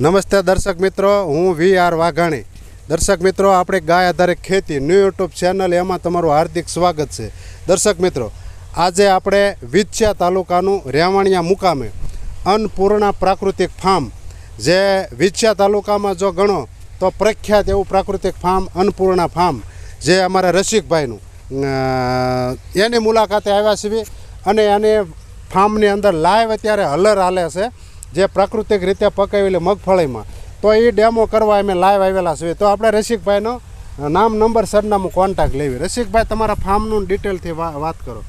નમસ્તે દર્શક મિત્રો, હું વી આર વાઘાણી. દર્શક મિત્રો, આપણે ગાય આધારિત ખેતી ન્યૂ યુટ્યુબ ચેનલ, એમાં તમારું હાર્દિક સ્વાગત છે. દર્શક મિત્રો, આજે આપણે વિછ્યા તાલુકાનું રેવાણિયા મુકામે અન્નપૂર્ણા પ્રાકૃતિક ફાર્મ, જે વિછ્યા તાલુકામાં જો ગણો, તો પ્રખ્યાત એવું પ્રાકૃતિક ફાર્મ અન્નપૂર્ણા ફાર્મ, જે અમારા રસિકભાઈનું. એની મુલાકાતે આવ્યા છીએ અને એને ફાર્મની અંદર લાઈવ અત્યારે હલર હાલે છે. જે પ્રાકૃતિક રીતે પકાવેલી મગફળીમાં. તો એ ડેમો કરવા અમે લાઈવ આવેલા છીએ. તો આપણે રસિકભાઈનો નામ નંબર સરનામું કોન્ટેક્ટ લેવી. રસિકભાઈ તમારા ફાર્મનું ડિટેલથી વાત કરો.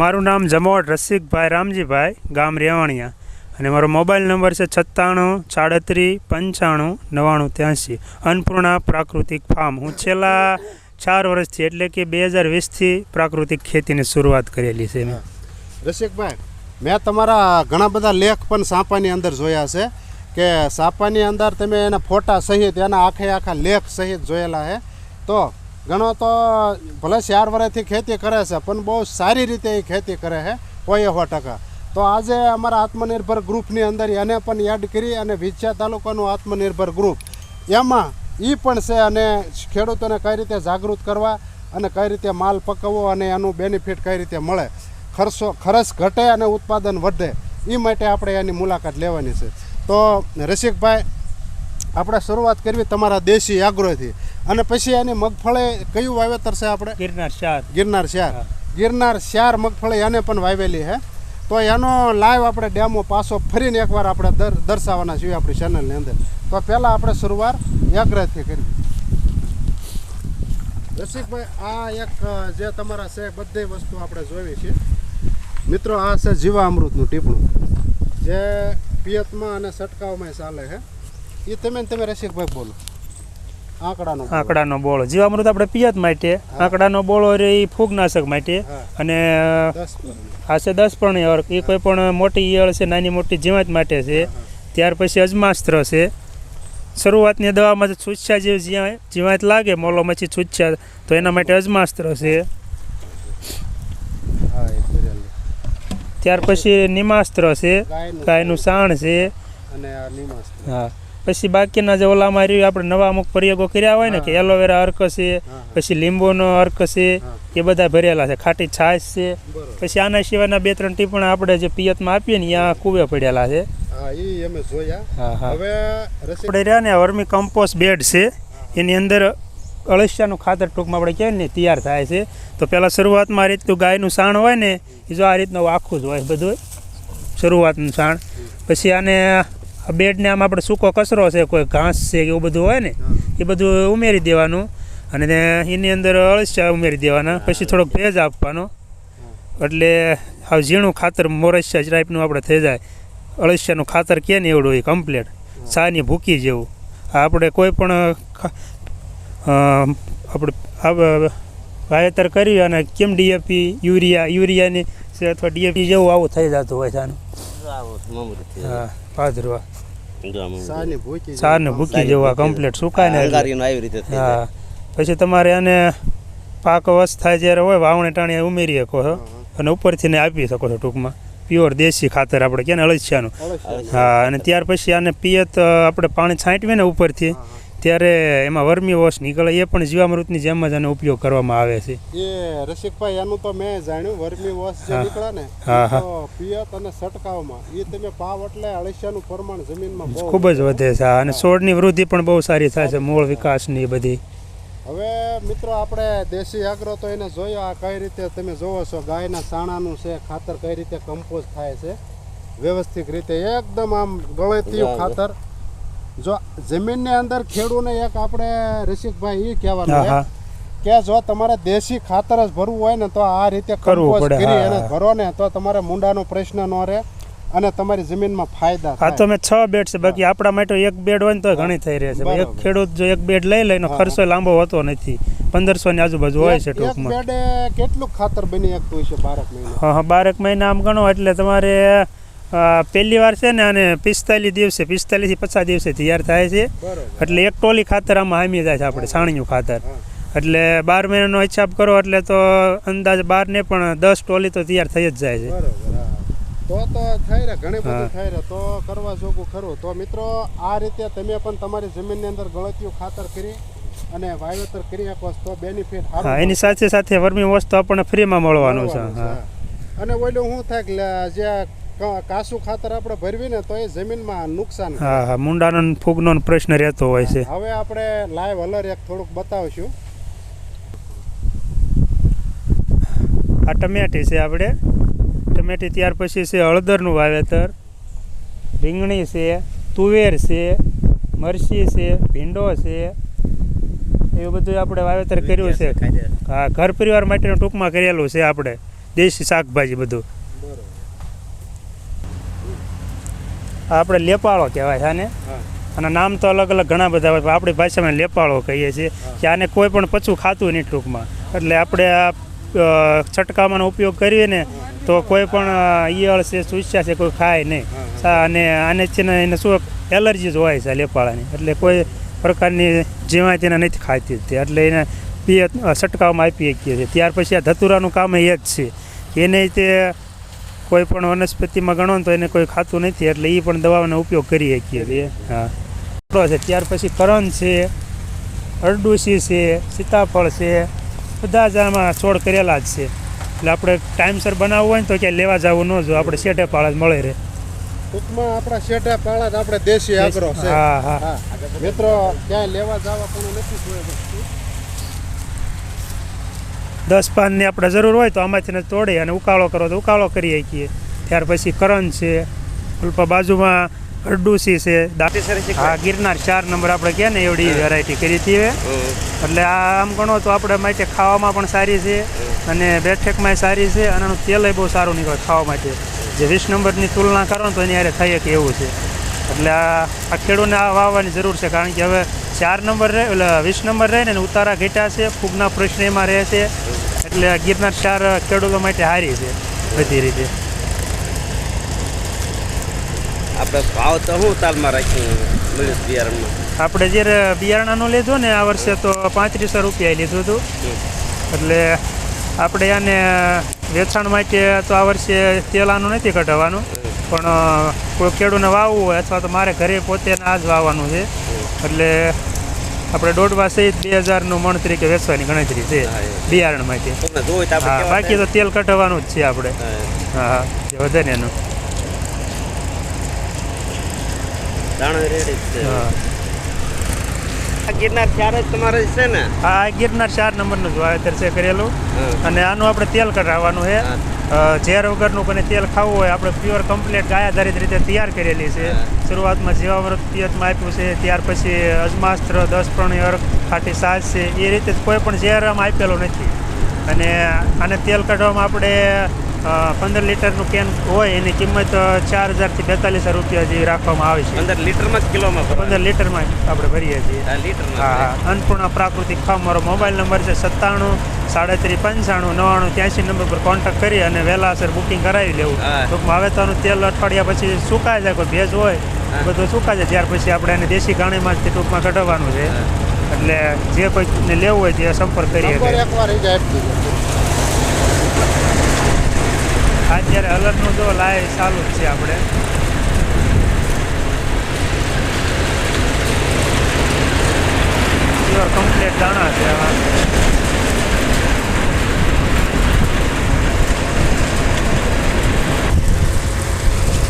મારું નામ જમોડ રસિકભાઈ રામજીભાઈ ગામ રેવાણિયા. અને મારો મોબાઈલ નંબર છે છત્તાણું સાડત્રીસ પંચાણું નવ્વાણું ત્યાંસી. અન્નપૂર્ણા પ્રાકૃતિક ફાર્મ. હું છેલ્લા ચાર વર્ષથી એટલે કે બે હજાર વીસથી પ્રાકૃતિક ખેતીની શરૂઆત કરેલી છે. રસિકભાઈ મેં તમારા ઘણા બધા લેખ પણ સાપાની અંદર જોયા છે કે સાપાની અંદર તમે એના ફોટા સહિત, એના આખે આખા લેખ સહિત જોયેલા છે. તો ઘણો તો ભલે ચાર વર્ષથી ખેતી કરે છે, પણ બહુ સારી રીતે એ ખેતી કરે છે, કોઈ સો ટકા. તો આજે અમારા આત્મનિર્ભર ગ્રુપની અંદર એને પણ એડ કરી અને વિછ્યા તાલુકાનું આત્મનિર્ભર ગ્રુપ, એમાં એ પણ છે અને ખેડૂતોને કઈ રીતે જાગૃત કરવા અને કઈ રીતે માલ પકવવો અને એનું બેનિફિટ કઈ રીતે મળે. ખર્ચો ખર્ચ ઘટે અને ઉત્પાદન વધે એ માટે આપણે એની મુલાકાત લેવાની છે. તો રસિકભાઈ આપણે શરૂઆત કરવી તમારા દેશી આગ્રોથી અને પછી એની મગફળી કયું વાવેતર છે આપણે? ગિરનાર શ્યાર ગિરનાર શાર. ગિરનાર શાર મગફળી એને પણ વાવેલી છે તો એનો લાઈવ આપણે ડેમો પાછો ફરીને એકવાર આપણે દર દર્શાવવાના છીએ આપણી ચેનલની અંદર. તો પહેલાં આપણે શરૂઆત આગ્રહથી કરવી. રસિકભાઈ આ એક જે તમારા છે બધી વસ્તુ આપણે જોઈએ છે. મિત્રો આ છે જીવામૃતનું ટીપણું. જે પિયતમાં અને છંટકાવમાં ચાલે છે. એ તમે ને તમે રસિકભાઈ બોલો. આંકડાનો. આંકડાનો બોળો જીવામૃત આપણે પિયત માટે આંકડાનો બોળો રે એ ફૂગનાશક માટે અને. આ છે દસ પણ અર્ક. એ કોઈ પણ મોટી ઈયળ છે નાની મોટી જીવાત માટે છે. ત્યાર પછી અજમાસ્ત્ર છે. શરૂઆતની દવામાં જે છૂચ્છા જેવી જીવાત લાગે મોલો મચ્છી છૂચ્છા તો એના માટે અજમાસ્ત્ર છે હા એ બરેલી. ત્યાર પછી નિમાસ્ત્ર છે ગાયનું સાણ છે. અને હા. પછી બાકીના જે ઓલામાં રહ્યું આપણે નવા અમુક પ્રયોગો કર્યા હોય ને કે એલોવેરા અર્ક છે પછી લીંબુનો અર્ક છે એ બધા ભરેલા છે. ખાટી છાશ છે. પછી આના સિવાયના બે ત્રણ ટીપણા આપણે જે પિયતમાં આપીએ ને ત્યાં કુવે પડેલા છે. આપણે રહ્યા ને વર્મી કમ્પોસ્ટ બેડ છે. એની અંદર અળસિયાનું ખાતર ટૂંકમાં આપણે કહેવાય ને, તૈયાર થાય છે. તો પહેલાં શરૂઆતમાં આ રીતનું ગાયનું સાણ હોય ને, એ જો આ રીતનું આખું જ હોય બધું, શરૂઆતનું સાણ. પછી આને આ બેડને આમ આપણે સૂકો કચરો છે, કોઈ ઘાસ છે એવું બધું હોય ને, એ બધું ઉમેરી દેવાનું. અને એની અંદર અળસિયા ઉમેરી દેવાના, પછી થોડોક ભેજ આપવાનો. એટલે આ ઝીણું ખાતર મોરસિયા ટાઈપનું આપણે થઈ જાય. અળસિયાનું ખાતર કે ને એવડું એ કમ્પ્લેટ સાની ભૂકી જેવું. આપણે કોઈ પણ આપણે વાવેતર કરી અને કેમ ડીએપી યુરિયા યુરિયાની છે અથવા ડીએપી જેવું આવું થઈ જતું હોય છે આનું? હા ભાદરવા ભૂકી સારને ભૂકી જેવા કમ્પ્લેટ સુકાય ને એટલે. અંગારીનો આવી રીતે થઈ જાય. હા પછી તમારે આને પાક અવસ્થા જ્યારે હોય વાવણે ટાણી ઉમેરી શકો છો. અને ઉપરથી ને આપી શકો છો ટૂંકમાં. પ્યોર દેશી ખાતર આપણે કે ને અળસિયાનું. હા અને ત્યાર પછી આને પિયત આપણે પાણી છાંટવીએ ને ઉપરથી ત્યારે એમાં વર્મી વોશ નીકળે એ પણ જીવામૃતની જેમ જ આનો ઉપયોગ કરવામાં આવે છે. એ રસિકભાઈ એનું તો મેં જાણ્યું વર્મી વોશ જે નીકળે ને. તો પિયત અને સટકાવમાં એ તમે પાવ એટલે અળસિયાનું પ્રમાણ જમીનમાં ખૂબ જ વધે છે અને છોડની વૃદ્ધિ પણ બહુ સારી થાય છે મૂળ વિકાસની બધી. હવે મિત્રો આપણે દેશી આગ્રો તો એને જોયો આ કઈ રીતે તમે જોવો છો? ગાયના સાણાનું છે ખાતર કઈ રીતે કમ્પોઝ થાય છે? વ્યવસ્થિત રીતે એકદમ આમ ગળેતિયું ખાતર. જો જમીનની અંદર ખેડૂને એક આપણે રસિકભાઈ એ કહેવાનું છે કે જો તમારે દેશી ખાતર જ ભરવું હોય ને તો આ રીતે કરવું કરી અને ભરો ને તો તમારે મુંડાનો પ્રશ્ન ન રહે અને તમારી જમીનમાં ફાયદા આ તો મેં છ બેડ છે બાકી આપણા માટે એક બેડ હોય ને તો ઘણી થઈ રહે છે. એક ખેડૂત જો એક બેડ લઈ લઈને ખર્ચો લાંબો હોતો નથી. પંદરસો ની આજુબાજુ હોય છે ટૂંકમાં. કેટલું ખાતર બની શકતું હોય છે બારક મહિના? હા હા બારેક મહિના આમ ગણો એટલે તમારે પહેલી વાર છે ને અને પિસ્તાલીસ દિવસે પિસ્તાલીસથી પચાસ દિવસે તૈયાર થાય છે. એટલે એક ટોલી ખાતર આમાં હામી જાય છે આપણે છાણિયું ખાતર. એટલે બાર મહિનાનો હિસાબ કરો એટલે તો અંદાજ બાર ને પણ દસ ટોલી તો તૈયાર થઈ જ જાય છે. તો તો થઈ રહે ઘણી બધું. થઈ રહે તો કરવા જોગું ખરું. તો મિત્રો આ રીતે તમે પણ તમારી જમીનની અંદર ગળતિયું ખાતર કરી અને વાવેતર કરી શકો છો તો બેનિફિટ હા એની સાથે સાથે વર્મી વસ્તુ આપણને ફ્રીમાં મળવાનું છે. અને ઓલું શું થાય કે જે કાસું ખાતર આપણે ભરવી ને તો એ જમીનમાં નુકસાન હા હા મુંડાનો ફૂગનો પ્રશ્ન રહેતો હોય છે. હવે આપણે લાઈવ અલર એક થોડુંક બતાવશું. આ ટમેટી છે આપણે. ટમેટી ત્યાર પછી છે હળદરનું વાવેતર. રીંગણી છે તુવેર છે મરસી છે ભીંડો છે. એવું બધું આપણે વાવેતર કર્યું છે. હા ઘર પરિવાર માટેનું ટૂંકમાં કરેલું છે આપણે. દેશી શાકભાજી બધું આ આપણે લેપાળો કહેવાય છે આને. અને નામ તો અલગ અલગ ઘણા બધા હોય આપણી ભાષામાં લેપાળો કહીએ છીએ કે આને કોઈ પણ પચું ખાતું નહીં ટૂંકમાં. એટલે આપણે આ છટકામાંનો ઉપયોગ કરીએ ને તો કોઈ પણ ઈયળ છે સુસ્યા છે કોઈ ખાય નહીં. અને આને છે ને એને શું એલર્જી જ હોય છે આ લેપાળાની. એટલે કોઈ પ્રકારની જીવાય તેને નથી ખાતી તે. એટલે એને પીએ છટકાવમાં આપી શકીએ છીએ. ત્યાર પછી આ ધતુરાનું કામ એ જ છે. એને તે કોઈ પણ વનસ્પતિમાં ગણો ને તો એને કોઈ ખાતું નથી એટલે એ પણ દવાનો ઉપયોગ કરી શકીએ છીએ. હા. છે ત્યાર પછી કરણ છે અરડુસી છે સીતાફળ છે બધા જ આમાં છોડ કરેલા જ છે. એટલે આપણે ટાઈમસર બનાવવું હોય ને તો ક્યાંય લેવા જવું ન જો આપણે શેઠે પાળા જ મળે રહે ટૂંકમાં આપણા શેઠા પાળા આપણે દેશી આગ્રો છે. હા હા. મિત્રો ક્યાંય લેવા જવા પણ નથી દસ પાનની આપણે જરૂર હોય તો આમાંથી તોડી અને ઉકાળો કરો તો ઉકાળો કરી શકીએ. ત્યાર પછી કરણ છે ઉલ્પા બાજુમાં અડડુસી છે હા ગિરનાર ચાર નંબર આપણે કહે ને એવડી વેરાયટી કરી હતી હવે. એટલે આ આમ ગણો તો આપણે માટે ખાવામાં પણ સારી છે અને બેઠકમાં સારી છે અને આનું તેલ બહુ સારું નીકળે ખાવા માટે. જે વીસ નંબરની તુલના કરો તો એની હારે થઈ શકે એવું છે. એટલે આ આ ખેડૂતને આ વાવવાની જરૂર છે કારણ કે હવે ચાર નંબર રહે એટલે વીસ નંબર રહે ને ઉતારા ઘેટા છે ફૂગના પ્રશ્ન એમાં રહે છે. એટલે ગીરના ચાર ખેડૂતો માટે હારી છે બધી રીતે. આપણે ભાવ તો શું તાલમાં રાખ્યું બિયારણમાં? આપણે જ્યારે બિયારણાનું લીધું ને આ વર્ષે તો પાંત્રીસો રૂપિયા લીધું હતું. એટલે આપણે આને વેચાણ માટે તો આ વર્ષે તેલાનું નથી કઢાવવાનું. પણ કોઈ ખેડૂને વાવવું હોય અથવા તો મારે ઘરે પોતે આ જ વાવવાનું છે. એટલે આપણે દોઢવા સહિત બે હજારનું મણ તરીકે વેચવાની ગણતરી છે બિયારણ માટે હા બાકી તો તેલ કઢાવવાનું જ છે આપણે. હા, હા વધે ને એનું. હા. ગિરનાર ચાર જ તમારે છે ને? આ ગિરનાર ચાર નંબરનું જ વાવેતર છે કરેલું અને આનું આપણે તેલ કઢાવવાનું છે. ઝેર વગરનું કોઈને તેલ ખાવું હોય આપણે પ્યોર કમ્પ્લીટ ગાય આધારિત રીતે તૈયાર કરેલી છે. શરૂઆતમાં જીવામૃત પિયતમાં આપ્યું છે ત્યાર પછી અજમાસ્ત્ર દસ પ્રણી અર્ક ખાટી સાજ છે. એ રીતે કોઈ પણ ઝેર આમ આપેલું નથી. અને આને તેલ કાઢવામાં આપણે પંદર લીટરનું કેન હોય એની કિંમત ચાર હજારથી બેતાલીસ રૂપિયા જેવી રાખવામાં આવે છે. પંદર લીટરમાં જ કિલોમાં પંદર લીટરમાં આપણે ભરીએ છીએ. લીટરમાં હા હા. અન્નપૂર્ણા પ્રાકૃતિક ફાર્મ મારો મોબાઈલ નંબર છે સત્તાણું સાડત્રીસ પંચાણું નવ્વાણું ત્યાંસી નંબર પર કોન્ટેક્ટ કરી અને વહેલાસર બુકિંગ કરાવી લેવું. ટૂંકમાં હવે તો તેલ અઠવાડિયા પછી સુકાય જાય કોઈ ભેજ હોય. બધું સુકાય જાય ત્યાર પછી આપણે એને દેશી ગાણીમાંથી ટૂંકમાં કઢાવવાનું છે. એટલે જે કોઈને લેવું હોય તે સંપર્ક કરી નંબર શકે તો લાઈવ ચાલુ જ છે આપણે. પ્યોર કમ્પ્લીટ દાણા છે આમાં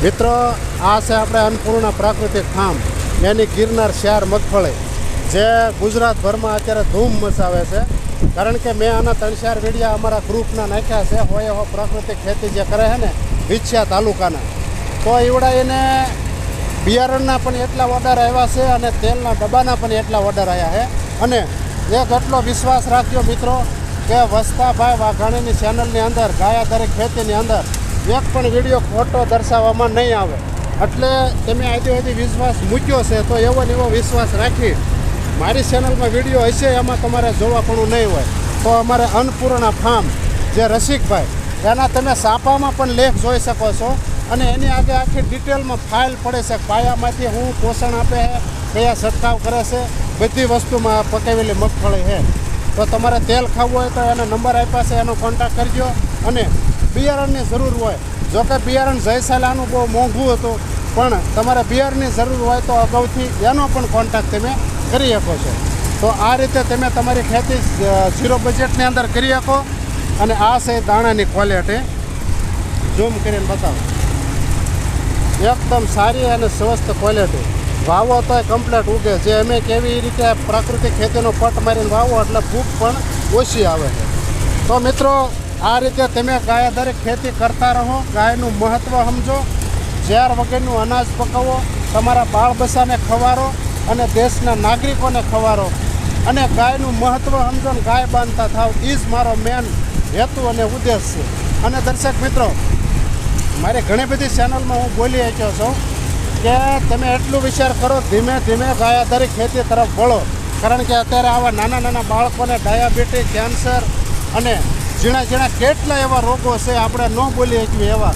મિત્રો, આ છે આપણે અન્નપૂર્ણા પ્રાકૃતિક ફાર્મ. એની ગિરનાર શહેર મગફળી, જે ગુજરાતભરમાં અત્યારે ધૂમ મચાવે છે. કારણ કે મેં આના ત્રણ ચાર વિડીયા અમારા ગ્રુપના નાખ્યા છે, હોય હો પ્રાકૃતિક ખેતી જે કરે છે ને, વિછ્યા તાલુકાના. તો એવડા બિયારણના પણ એટલા ઓર્ડર આવ્યા છે અને તેલના ડબ્બાના પણ એટલા ઓર્ડર આવ્યા છે. અને એક એટલો વિશ્વાસ રાખ્યો મિત્રો કે વસ્તાભાઈ વાઘાણીની ચેનલની અંદર ગાયા દરેક ખેતીની અંદર એક પણ વીડિયો ખોટો દર્શાવવામાં નહીં આવે. એટલે તમે આજે હજી વિશ્વાસ મૂક્યો છે, તો એવો ને એવો વિશ્વાસ રાખી મારી ચેનલમાં વીડિયો હશે, એમાં તમારે જોવાપણું નહીં હોય. તો અમારે અન્નપૂર્ણા ફાર્મ જે રસિકભાઈ, એના તમે સાપામાં પણ લેખ જોઈ શકો છો. અને એની આગળ આખી ડિટેલમાં ફાઇલ પડે છે પાયામાંથી હું પોષણ આપે છે, કયા છંટકાવ કરે છે, બધી વસ્તુમાં પકાવેલી મગફળી છે. તો તમારે તેલ ખાવું હોય તો એનો નંબર આપ્યા છે, એનો કોન્ટેક્ટ કરજો. અને બિયારણની જરૂર હોય જો કે બિયારણ જયસાલાનું બહુ મોંઘું હતું, પણ તમારે બિયારણની જરૂર હોય તો અગાઉથી એનો પણ કોન્ટેક્ટ તમે કરી શકો છો. તો આ રીતે તમે તમારી ખેતી ઝીરો બજેટની અંદર કરી શકો અને આ છે દાણાની ક્વોલિટી ઝૂમ કરીને બતાવો. એકદમ સારી અને સ્વસ્થ ક્વોલિટી વાવો તો કમ્પ્લેટ ઉગે. જે અમે કેવી રીતે પ્રાકૃતિક ખેતીનો પટ મારીને વાવો એટલે ભૂખ પણ ઓછી આવે છે. તો મિત્રો, આ રીતે તમે ગાય દરેક ખેતી કરતા રહો. ગાયનું મહત્ત્વ સમજો. ઝેર વગરનું અનાજ પકાવો. તમારા બાળ બચ્ચાને ખવારો. અને દેશના નાગરિકોને ખવારો. અને ગાયનું મહત્ત્વ સમજો ને ગાય બાંધતા થાવ એ જ મારો મેન હેતુ અને ઉદ્દેશ છે. અને દર્શક મિત્રો, મારી ઘણી બધી ચેનલમાં હું બોલી શક્યો છું કે તમે એટલું વિચાર કરો, ધીમે ધીમે ગાયા આધારિત ખેતી તરફ વળો. કારણ કે અત્યારે આવા નાના નાના બાળકોને ડાયાબિટીસ, કેન્સર અને ઝીણા ઝીણા કેટલા એવા રોગો છે, આપણે ન બોલી શકીએ એવા.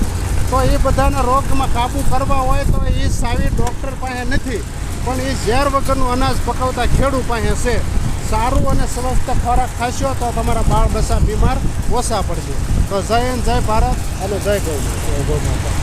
તો એ બધાના રોગમાં કાબૂ કરવા હોય તો એ સાવી ડૉક્ટર પાસે નથી. પણ એ ઝેર વગરનું અનાજ પકવતા ખેડૂત પાસે છે સારું અને સ્વસ્થ ખોરાક ખાશો તો તમારા બાળ બસા બીમાર ઓછા પડશે તો જય હિન્દ, જય ભારત અને જય ગૌ માતા.